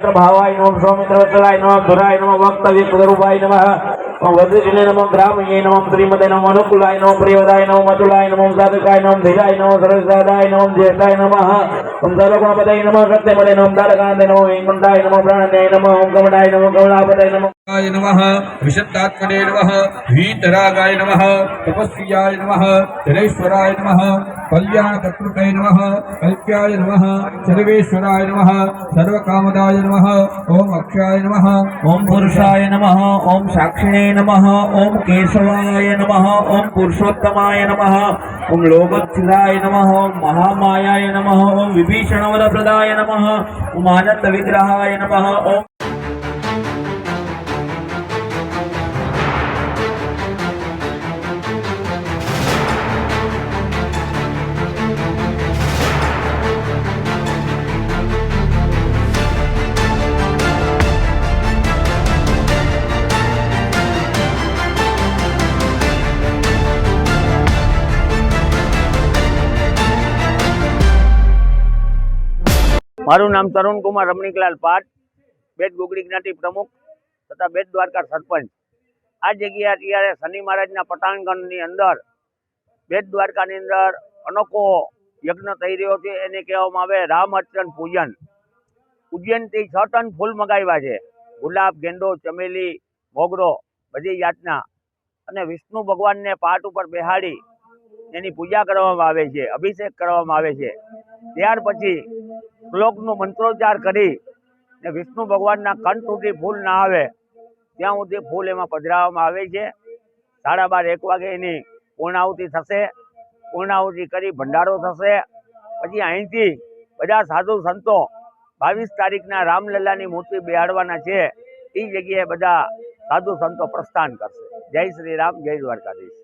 ભાવાય નમઃ સૌમિત્ર વત્સલાય નમઃ ધુરાય નમઃ વક્તવ્ય કુદરૂપાય નમઃ ઓમ વજ્રજને નમઃ ગ્રામયે નમઃ શ્રીમદે નમઃ અનુકૂલાય નમઃ પ્રિયવદાય નમઃ મતુલાય નમઃ સાધકાય નમઃ ધીરાય નમઃ સરસાદાય નમઃ જ્યેષ્ઠાય નમઃ ઓમ સર્વગુણપતય નમઃ સત્યપદે નમઃ દાડકાંતે નમઃ વેંકુંઠાય નમઃ પ્રાણન્યાય નમઃ ઓમ કમળાય નમઃ કમળાપતય નમઃ य नमः विशुद्धात्मने नमः वीतरागाय नमः तपस्वियाय नमः जलेश्वराय नमः కళ్యాణకర్తృకై నమ కల్ప్యాయ నమ సర్వేశ్వరాయ నమ సర్వకామదాయ నమ ఓం అక్షాయ నమ ఓం పురుషాయ నమ ఓం సాక్షిణే నమ ఓం కేశవాయ నమ ఓం పురుషోత్తమాయ నమ ఓం లోకక్షిరాయ నమ ఓం మహామాయాయ నమ ఓం విభీషణవరప్రదాయ నమ ఓం ఆనంద విగ్రహాయ నమ ఓం મારું નામ તરુણ કુમાર રમણીકલાલ પાટ બેટ ગુગડી જ્ઞાતિ પ્રમુખ તથા બેટ દ્વારકા સરપંચ. આ જગ્યા અત્યારે શનિ મહારાજના પટાંગણની અંદર, બેટ દ્વારકાની અંદર અનોખો યજ્ઞ થઈ રહ્યો છે, એને કહેવામાં આવે રામ અર્ચન પૂજન. ઉજ્જૈનથી છ ટન ફૂલ મગાવ્યા છે. ગુલાબ, ગેંડો, ચમેલી, મોગરો બધી જાતના. અને વિષ્ણુ ભગવાનને પાટ ઉપર બેહાડી એની પૂજા કરવામાં આવે છે, અભિષેક કરવામાં આવે છે. ત્યાર પછી શ્લોકનો મંત્રોચ્ચાર કરી ને વિષ્ણુ ભગવાનના કંઠ સુધી ફૂલ ના આવે, ત્યાં સુધી ફૂલ એમાં પધરાવવામાં આવે છે. સાડા બાર, એક વાગે એની પૂર્ણાહુતિ થશે. પૂર્ણાહુતિ કરી ભંડારો થશે. પછી અહીંથી બધા સાધુ સંતો બાવીસ તારીખના રામલલ્લાની મૂર્તિ બેહાડવાના છે. એ જગ્યાએ બધા સાધુ સંતો પ્રસ્થાન કરશે. જય શ્રી રામ, જય દ્વારકાધીશ.